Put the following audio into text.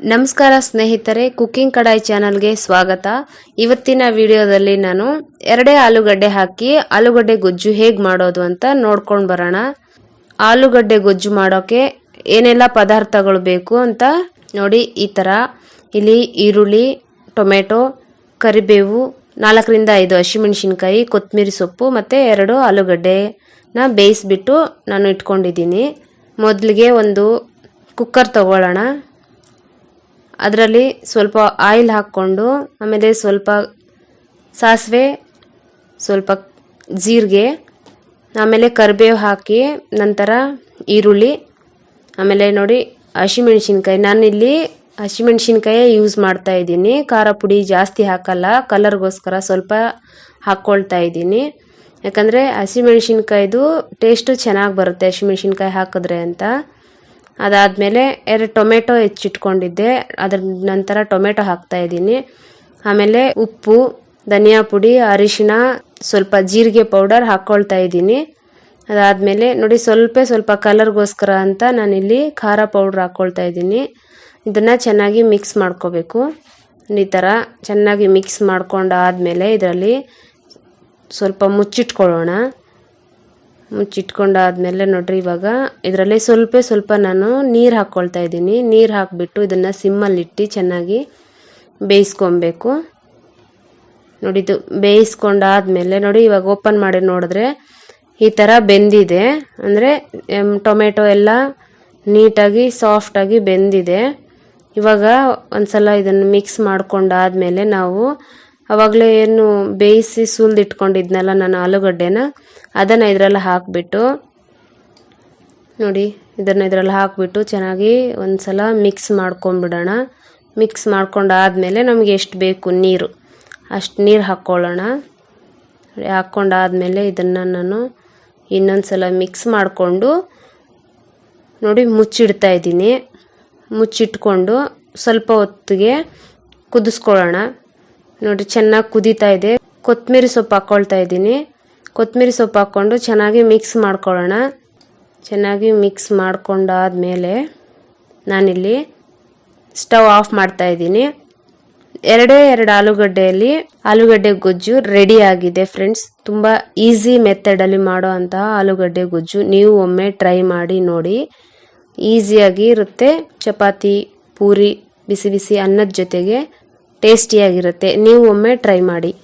ನಮಸ್ಕಾರ ಸ್ನೇಹಿತರೆ, ಕುಕ್ಕಿಂಗ್ ಕಡಾಯಿ ಚಾನಲ್ಗೆ ಸ್ವಾಗತ. ಇವತ್ತಿನ ವಿಡಿಯೋದಲ್ಲಿ ನಾನು ಎರಡೇ ಆಲೂಗಡ್ಡೆ ಹಾಕಿ ಆಲೂಗಡ್ಡೆ ಗೊಜ್ಜು ಹೇಗೆ ಮಾಡೋದು ಅಂತ ನೋಡ್ಕೊಂಡು ಬರೋಣ. ಆಲೂಗಡ್ಡೆ ಗೊಜ್ಜು ಮಾಡೋಕ್ಕೆ ಏನೆಲ್ಲ ಪದಾರ್ಥಗಳು ಬೇಕು ಅಂತ ನೋಡಿ, ಈ ಥರ ಇಲ್ಲಿ ಈರುಳ್ಳಿ, ಟೊಮೆಟೊ, ಕರಿಬೇವು, ನಾಲ್ಕರಿಂದ ಐದು ಹಸಿಮೆಣಸಿನ್ಕಾಯಿ ಕೊತ್ತಂಬರಿ ಸೊಪ್ಪು ಮತ್ತು ಎರಡು ಆಲೂಗಡ್ಡೆನ ಬೇಯಿಸ್ಬಿಟ್ಟು ನಾನು ಇಟ್ಕೊಂಡಿದ್ದೀನಿ. ಮೊದಲಿಗೆ ಒಂದು ಕುಕ್ಕರ್ ತಗೊಳ್ಳೋಣ. ಅದರಲ್ಲಿ ಸ್ವಲ್ಪ ಆಯಿಲ್ ಹಾಕ್ಕೊಂಡು, ಆಮೇಲೆ ಸ್ವಲ್ಪ ಸಾಸಿವೆ, ಸ್ವಲ್ಪ ಜೀರಿಗೆ, ಆಮೇಲೆ ಕರಿಬೇವು ಹಾಕಿ, ನಂತರ ಈರುಳ್ಳಿ, ಆಮೇಲೆ ನೋಡಿ ಹಸಿಮೆಣ್ಸಿನ್ಕಾಯಿ. ನಾನಿಲ್ಲಿ ಹಸಿಮೆಣ್ಸಿನ್ಕಾಯೇ ಯೂಸ್ ಮಾಡ್ತಾ ಇದ್ದೀನಿ. ಖಾರ ಪುಡಿ ಜಾಸ್ತಿ ಹಾಕಲ್ಲ ಕಲರ್ಗೋಸ್ಕರ ಸ್ವಲ್ಪ ಹಾಕ್ಕೊಳ್ತಾ ಇದ್ದೀನಿ. ಯಾಕಂದರೆ ಹಸಿಮೆಣ್ಸಿನ್ಕಾಯ್ದು ಟೇಸ್ಟು ಚೆನ್ನಾಗಿ ಬರುತ್ತೆ ಹಸಿಮೆಣ್ಸಿನ್ಕಾಯಿ ಹಾಕಿದ್ರೆ ಅಂತ. ಅದಾದಮೇಲೆ ಎರಡು ಟೊಮೆಟೊ ಹೆಚ್ಚಿಟ್ಕೊಂಡಿದ್ದೆ. ಅದ್ರ ನಂತರ ಟೊಮೆಟೊ ಹಾಕ್ತಾ ಇದ್ದೀನಿ. ಆಮೇಲೆ ಉಪ್ಪು, ಧನಿಯಾ ಪುಡಿ ಅರಿಶಿನ ಸ್ವಲ್ಪ ಜೀರಿಗೆ ಪೌಡರ್ ಹಾಕ್ಕೊಳ್ತಾ ಇದ್ದೀನಿ. ಅದಾದಮೇಲೆ ನೋಡಿ ಸ್ವಲ್ಪ ಸ್ವಲ್ಪ ಕಲರ್ಗೋಸ್ಕರ ಅಂತ ನಾನಿಲ್ಲಿ ಖಾರ ಪೌಡ್ರ್ ಹಾಕ್ಕೊಳ್ತಾ ಇದ್ದೀನಿ. ಇದನ್ನು ಚೆನ್ನಾಗಿ ಮಿಕ್ಸ್ ಮಾಡ್ಕೋಬೇಕು. ಈ ಥರ ಚೆನ್ನಾಗಿ ಮಿಕ್ಸ್ ಮಾಡ್ಕೊಂಡಾದಮೇಲೆ ಇದರಲ್ಲಿ ಸ್ವಲ್ಪ ಮುಚ್ಚಿಟ್ಕೊಳ್ಳೋಣ. ಮುಚ್ಚಿಟ್ಕೊಂಡಾದ್ಮೇಲೆ ನೋಡ್ರಿ ಇವಾಗ ಇದರಲ್ಲಿ ಸ್ವಲ್ಪ ಸ್ವಲ್ಪ ನಾನು ನೀರು ಹಾಕ್ಕೊಳ್ತಾ ಇದ್ದೀನಿ. ನೀರು ಹಾಕಿಬಿಟ್ಟು ಇದನ್ನು ಸಿಮ್ಮಲ್ಲಿಟ್ಟು ಚೆನ್ನಾಗಿ ಬೇಯಿಸ್ಕೊಬೇಕು. ನೋಡಿ ಇದು ಬೇಯಿಸ್ಕೊಂಡಾದ್ಮೇಲೆ ನೋಡಿ ಇವಾಗ ಓಪನ್ ಮಾಡಿ ನೋಡಿದ್ರೆ ಈ ಥರ ಬೆಂದಿದೆ. ಅಂದರೆ ಟೊಮೆಟೊ ಎಲ್ಲ ನೀಟಾಗಿ ಸಾಫ್ಟಾಗಿ ಬೆಂದಿದೆ. ಇವಾಗ ಒಂದ್ಸಲ ಇದನ್ನು ಮಿಕ್ಸ್ ಮಾಡ್ಕೊಂಡಾದ್ಮೇಲೆ ನಾವು ಅವಾಗಲೇ ಏನು ಬೇಯಿಸಿ ಸುಲಿದಿಟ್ಕೊಂಡಿದ್ನಲ್ಲ ನಾನು ಆಲೂಗಡ್ಡೆನ, ಅದನ್ನು ಇದರಲ್ಲಿ ಹಾಕಿಬಿಟ್ಟು, ನೋಡಿ, ಇದನ್ನು ಇದರಲ್ಲಿ ಹಾಕಿಬಿಟ್ಟು ಚೆನ್ನಾಗಿ ಒಂದು ಸಲ ಮಿಕ್ಸ್ ಮಾಡ್ಕೊಂಬಿಡೋಣ. ಮಿಕ್ಸ್ ಮಾಡ್ಕೊಂಡಾದಮೇಲೆ ನಮಗೆ ಎಷ್ಟು ಬೇಕು? ನೀರು. ಅಷ್ಟು ನೀರು ಹಾಕ್ಕೊಳ್ಳೋಣ. ಹಾಕ್ಕೊಂಡಾದಮೇಲೆ ಇದನ್ನು ನಾನು ಇನ್ನೊಂದು ಸಲ ಮಿಕ್ಸ್ ಮಾಡಿಕೊಂಡು, ನೋಡಿ, ಮುಚ್ಚಿಡ್ತಾ ಇದ್ದೀನಿ. ಮುಚ್ಚಿಟ್ಕೊಂಡು ಸ್ವಲ್ಪ ಹೊತ್ತಿಗೆ ಕುದಿಸ್ಕೊಳ್ಳೋಣ. ನೋಡಿ ಚೆನ್ನಾಗಿ ಕುದೀತಾ ಇದೆ. ಕೊತ್ತಂಬರಿ ಸೊಪ್ಪು ಹಾಕ್ಕೊಳ್ತಾ ಇದ್ದೀನಿ. ಕೊತ್ತಂಬರಿ ಸೊಪ್ಪು ಹಾಕ್ಕೊಂಡು ಚೆನ್ನಾಗಿ ಮಿಕ್ಸ್ ಮಾಡ್ಕೊಳ್ಳೋಣ. ಚೆನ್ನಾಗಿ ಮಿಕ್ಸ್ ಮಾಡ್ಕೊಂಡಾದ್ಮೇಲೆ ನಾನಿಲ್ಲಿ ಸ್ಟವ್ ಆಫ್ ಮಾಡ್ತಾ ಇದ್ದೀನಿ. ಎರಡೇ ಎರಡು ಆಲೂಗಡ್ಡೆಯಲ್ಲಿ ಆಲೂಗಡ್ಡೆ ಗೊಜ್ಜು ರೆಡಿ ಆಗಿದೆ ಫ್ರೆಂಡ್ಸ್ ತುಂಬ ಈಸಿ ಮೆಥಡಲ್ಲಿ ಮಾಡೋ ಅಂತಹ ಆಲೂಗಡ್ಡೆ ಗೊಜ್ಜು ನೀವು ಒಮ್ಮೆ ಟ್ರೈ ಮಾಡಿ ನೋಡಿ. ಈಸಿಯಾಗಿ ಇರುತ್ತೆ. ಚಪಾತಿ, ಪೂರಿ, ಬಿಸಿ ಬಿಸಿ ಅನ್ನದ ಜೊತೆಗೆ ಟೇಸ್ಟಿಯಾಗಿರುತ್ತೆ. ನೀವು ಒಮ್ಮೆ ಟ್ರೈ ಮಾಡಿ.